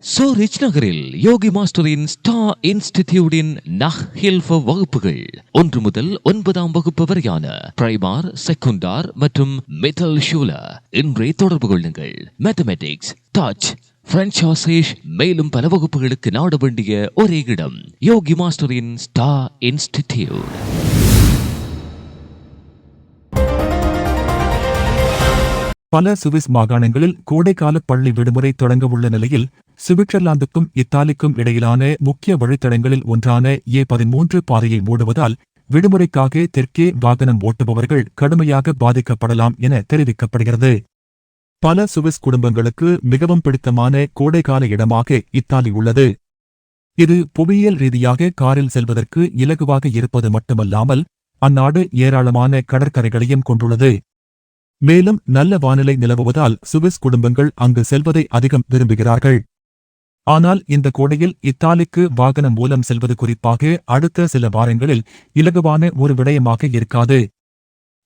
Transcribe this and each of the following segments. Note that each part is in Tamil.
சோரிச் நகரில் யோகி மாஸ்டரின் ஸ்டா இன்ஸ்டிடியூடின் நஹ் ஹில்ஃப வகுப்புகள். ஒன்று முதல் ஒன்பதாம் வகுப்பு வரையான பிரைமார் செகுண்டார் மற்றும் மெட்டல் ஷூல. இன்றே தொடர்பு கொள்ளுங்கள். மேத்தமெட்டிக்ஸ் டச் பிரெஞ்ச் ஆசேஷ் மேலும் பல வகுப்புகளுக்கு நாட வேண்டிய ஒரே இடம் யோகி மாஸ்டரின் ஸ்டா இன்ஸ்டிடியூட். பல சுவிஸ் மாகாணங்களில் கோடைக்கால பள்ளி விடுமுறை தொடங்கவுள்ள நிலையில் சுவிட்சர்லாந்துக்கும் இத்தாலிக்கும் இடையிலான முக்கிய வழித்தடங்களில் ஒன்றான ஏ பதிமூன்று பாதையை மூடுவதால் விடுமுறைக்காக தெற்கே வாகனம் ஓட்டுபவர்கள் கடுமையாக பாதிக்கப்படலாம் என தெரிவிக்கப்படுகிறது. பல சுவிஸ் குடும்பங்களுக்கு மிகவும் பிடித்தமான கோடைக்கால இடமாக இத்தாலி உள்ளது. இது புவியியல் ரீதியாக காரில் செல்வதற்கு இலகுவாக இருப்பது மட்டுமல்லாமல் அந்நாடு ஏராளமான கடற்கரைகளையும் கொண்டுள்ளது. மேலும் நல்ல வானிலை நிலவுவதால் சுவிஸ் குடும்பங்கள் அங்கு செல்வதை அதிகம் விரும்புகிறார்கள். ஆனால் இந்த கோடையில் இத்தாலிக்கு வாகனம் மூலம் செல்வது குறிப்பாக அடுத்த சில வாரங்களில் இலகுவான ஒரு விடயமாக இருக்காது.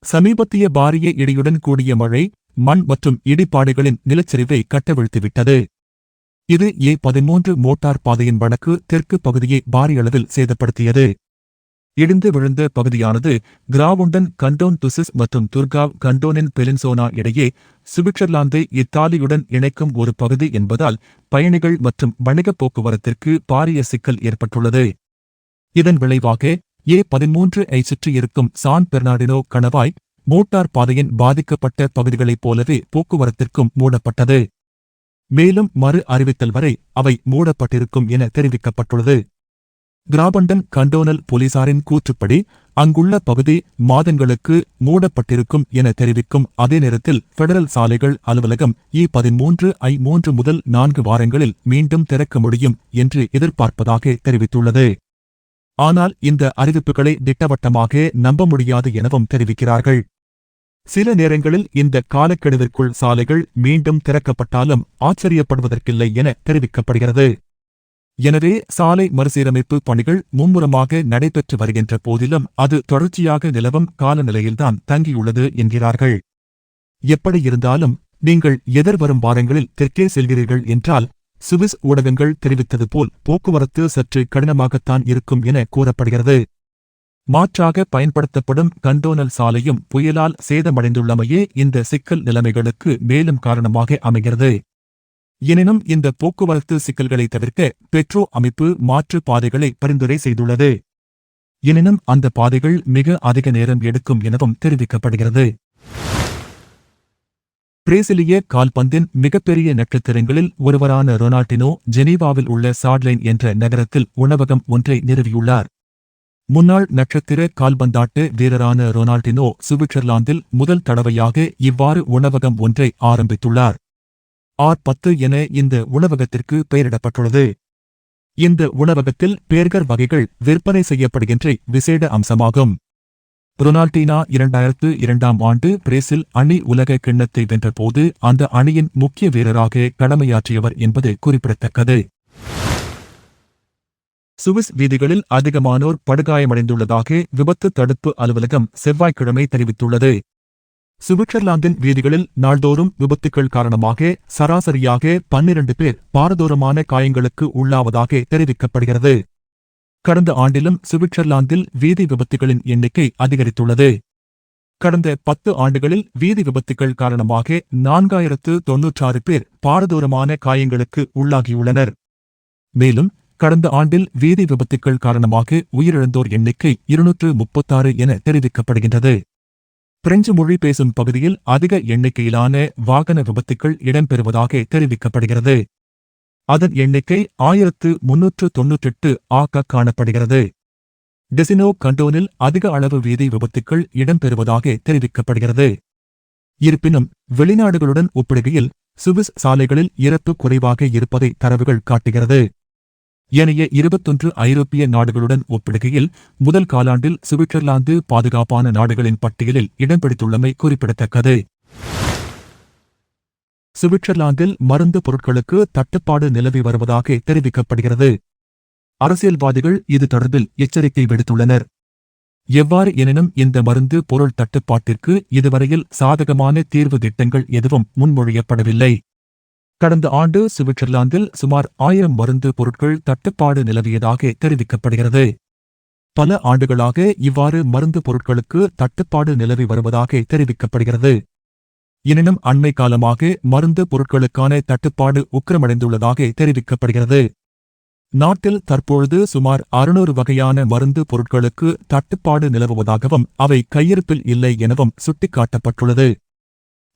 சமீபத்திய பாரிய இடியுடன் கூடிய மழை மண் மற்றும் இடிபாடுகளின் நிலச்சரிவை கட்டவிழ்த்துவிட்டது. இது ஏ பதிமூன்று மோட்டார் பாதையின் வடக்கு தெற்கு பகுதியை பாரியளவில் சேதப்படுத்தியது. இடிந்து விழுந்த பகுதியானது கிராவுண்டன் கண்டோன் துசிஸ் மற்றும் துர்காவ் கண்டோனின் பெலின்சோனா இடையே சுவிட்சர்லாந்தை இத்தாலியுடன் இணைக்கும் ஒரு பகுதி என்பதால் பயணிகள் மற்றும் வணிகப் போக்குவரத்திற்கு பாரிய சிக்கல் ஏற்பட்டுள்ளது. இதன் விளைவாக ஏ பதிமூன்று ஐ சுற்றியிருக்கும் சான் பெர்னாடினோ கணவாய் மோட்டார் பாதையின் பாதிக்கப்பட்ட பகுதிகளைப் போலவே போக்குவரத்திற்கும் மூடப்பட்டது. மேலும் மறு அறிவித்தல் வரை அவை மூடப்பட்டிருக்கும் என தெரிவிக்கப்பட்டுள்ளது. கிராபண்டன் கண்டோனல் போலீசாரின் கூற்றுப்படி அங்குள்ள பகுதி மாதங்களுக்கு மூடப்பட்டிருக்கும் என தெரிவிக்கும் அதே நேரத்தில் பெடரல் சாலைகள் அலுவலகம் இ பதிமூன்று ஐ மூன்று முதல் நான்கு வாரங்களில் மீண்டும் திறக்க முடியும் என்று எதிர்பார்ப்பதாக தெரிவித்துள்ளது. ஆனால் இந்த அறிவிப்புகளை திட்டவட்டமாக நம்ப முடியாது எனவும் தெரிவிக்கிறார்கள். சில நேரங்களில் இந்த காலக்கெடுவிற்குள் சாலைகள் மீண்டும் திறக்கப்பட்டாலும் ஆச்சரியப்படுவதற்கில்லை என தெரிவிக்கப்படுகிறது. எனவே சாலை மறுசீரமைப்பு பணிகள் மும்முரமாக நடைபெற்று வருகின்ற போதிலும் அது தொடர்ச்சியாக நிலவும் காலநிலையில்தான் தங்கியுள்ளது என்கிறார்கள். எப்படியிருந்தாலும் நீங்கள் எதிர்வரும் வாரங்களில் தெற்கே செல்கிறீர்கள் என்றால் சுவிஸ் ஊடகங்கள் தெரிவித்தது போல் போக்குவரத்து சற்று கடினமாகத்தான் இருக்கும் என கூறப்படுகிறது. மாற்றாக பயன்படுத்தப்படும் கண்டோனல் சாலையும் புயலால் சேதமடைந்துள்ளமையே இந்த சிக்கல் நிலைமைகளுக்கு மேலும் காரணமாக அமைகிறது. எனினும் இந்த போக்குவரத்து சிக்கல்களை தவிர்க்க பெட்ரோ அமைப்பு மாற்று பாதைகளை பரிந்துரை செய்துள்ளது. எனினும் அந்த பாதைகள் மிக அதிக நேரம் எடுக்கும் எனவும் தெரிவிக்கப்படுகிறது. பிரேசிலிய கால்பந்தின் மிகப்பெரிய நட்சத்திரங்களில் ஒருவரான ரொனால்டினோ ஜெனீவாவில் உள்ள சாட்லைன் என்ற நகரத்தில் உணவகம் ஒன்றை நிறுவியுள்ளார். முன்னாள் நட்சத்திர கால்பந்தாட்டு வீரரான ரொனால்டினோ சுவிட்சர்லாந்தில் முதல் தடவையாக இவ்வாறு உணவகம் ஒன்றை ஆரம்பித்துள்ளார். ஆர் பத்து என இந்த உணவகத்திற்கு பெயரிடப்பட்டுள்ளது. இந்த உணவகத்தில் பேர்கர் வகைகள் விற்பனை செய்யப்படுகின்ற விசேட அம்சமாகும். ரொனால்டினா இரண்டாயிரத்து இரண்டாம் ஆண்டு பிரேசில் அணி உலக கிண்ணத்தை வென்றபோது அந்த அணியின் முக்கிய வீரராக கடமையாற்றியவர் என்பது குறிப்பிடத்தக்கது. சுவிஸ் வீதிகளில் அதிகமானோர் படுகாயமடைந்துள்ளதாக விபத்து தடுப்பு அலுவலகம் செவ்வாய்க்கிழமை தெரிவித்துள்ளது. சுவிட்சர்லாந்தின் வீதிகளில் நாள்தோறும் விபத்துக்கள் காரணமாக சராசரியாக பன்னிரண்டு பேர் பாரதூரமான காயங்களுக்கு உள்ளாவதாக தெரிவிக்கப்படுகிறது. கடந்த ஆண்டிலும் சுவிட்சர்லாந்தில் வீதி விபத்துகளின் எண்ணிக்கை அதிகரித்துள்ளது. கடந்த பத்து ஆண்டுகளில் வீதி விபத்துக்கள் காரணமாக நான்காயிரத்து தொன்னூற்றாறு பேர் பாரதூரமான காயங்களுக்கு உள்ளாகியுள்ளனர். மேலும் கடந்த ஆண்டில் வீதி விபத்துக்கள் காரணமாக உயிரிழந்தோர் எண்ணிக்கை இருநூற்று முப்பத்தாறு என தெரிவிக்கப்படுகின்றது. பிரெஞ்சு மொழி பேசும் பகுதியில் அதிக எண்ணிக்கையிலான வாகன விபத்துக்கள் இடம்பெறுவதாக தெரிவிக்கப்படுகிறது. அதன் எண்ணிக்கை ஆயிரத்து முன்னூற்று தொன்னூற்றெட்டு ஆக காணப்படுகிறது. டெசினோ கண்டோனில் அதிக அளவு வீதி விபத்துக்கள் இடம்பெறுவதாக தெரிவிக்கப்படுகிறது. இருப்பினும் வெளிநாடுகளுடன் ஒப்பிடுகையில் சுவிஸ் சாலைகளில் இறப்பு குறைவாக இருப்பதை தரவுகள் காட்டுகிறது. ஏனைய இருபத்தொன்று ஐரோப்பிய நாடுகளுடன் ஒப்பிடுகையில் முதல் காலாண்டில் சுவிட்சர்லாந்து பாதுகாப்பான நாடுகளின் பட்டியலில் இடம் பிடித்துள்ளமை குறிப்பிடத்தக்கது. சுவிட்சர்லாந்தில் மருந்து பொருட்களுக்கு தட்டுப்பாடு நிலவி வருவதாக தெரிவிக்கப்படுகிறது. அரசியல்வாதிகள் இது தொடர்பில் எச்சரிக்கை விடுத்துள்ளனர். எவ்வாறு எனினும் இந்த மருந்து பொருள் தட்டுப்பாட்டிற்கு இதுவரையில் சாதகமான தீர்வு திட்டங்கள் எதுவும் முன்மொழியப்படவில்லை. கடந்த ஆண்டு சுவிட்சர்லாந்தில் சுமார் ஆயிரம் மருந்து பொருட்கள் தட்டுப்பாடு நிலவியதாக தெரிவிக்கப்படுகிறது. பல ஆண்டுகளாக இவ்வாறு மருந்து பொருட்களுக்கு தட்டுப்பாடு நிலவி வருவதாக தெரிவிக்கப்படுகிறது. எனினும் அண்மை காலமாக மருந்து பொருட்களுக்கான தட்டுப்பாடு உக்கிரமடைந்துள்ளதாக தெரிவிக்கப்படுகிறது. நாட்டில் தற்பொழுது சுமார் அறுநூறு வகையான மருந்து பொருட்களுக்கு தட்டுப்பாடு நிலவுவதாகவும் அவை கையிருப்பில் இல்லை எனவும் சுட்டிக்காட்டப்பட்டுள்ளது.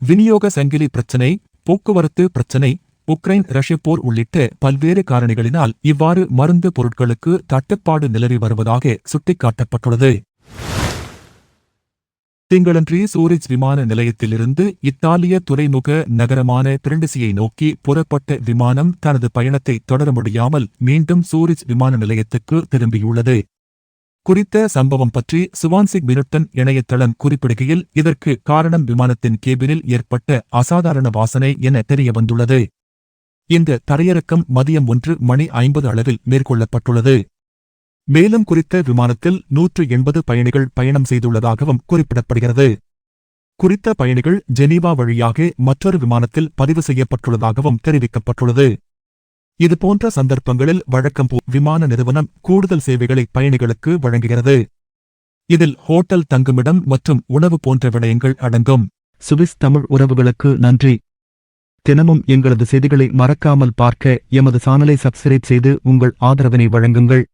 விநியோக சங்கிலி பிரச்சினை போக்குவரத்து பிரச்சினை உக்ரைன் ரஷ்ய போர் உள்ளிட்ட பல்வேறு காரணிகளினால் இவ்வாறு மருந்து பொருட்களுக்கு தட்டுப்பாடு நிலவி வருவதாக சுட்டிக்காட்டப்பட்டுள்ளது. திங்களன்றி சூரிச் விமான நிலையத்திலிருந்து இத்தாலிய துறைமுக நகரமான பிரெண்டிசியை நோக்கி புறப்பட்ட விமானம் தனது பயணத்தை தொடர முடியாமல் மீண்டும் சூரிச் விமான நிலையத்துக்கு திரும்பியுள்ளது. குறித்த சம்பவம் பற்றி சுவான்சிக் மினுட்டன் இணையதளம் குறிப்பிடுகையில் இதற்கு காரணம் விமானத்தின் கேபினில் ஏற்பட்ட அசாதாரண வாசனை என தெரியவந்துள்ளது. இந்த தரையிறக்கம் மதியம் ஒன்று மணி ஐம்பது அளவில் மேற்கொள்ளப்பட்டுள்ளது. மேலும் குறித்த விமானத்தில் நூற்று எண்பது பயணிகள் பயணம் செய்துள்ளதாகவும் குறிப்பிடப்படுகிறது. குறித்த பயணிகள் ஜெனீவா வழியாக மற்றொரு விமானத்தில் பதிவு செய்யப்பட்டுள்ளதாகவும் தெரிவிக்கப்பட்டுள்ளது. இதுபோன்ற சந்தர்ப்பங்களில் வழக்கம் விமான நிறுவனம் கூடுதல் சேவைகளை பயணிகளுக்கு வழங்குகிறது. இதில் ஹோட்டல் தங்குமிடம் மற்றும் உணவு போன்ற விடயங்கள் அடங்கும். சுவிஸ் தமிழ் உறவுகளுக்கு நன்றி. தினமும் எங்களது செய்திகளை மறக்காமல் பார்க்க எமது சானலை சப்ஸ்கிரைப் செய்து உங்கள் ஆதரவினை வழங்குங்கள்.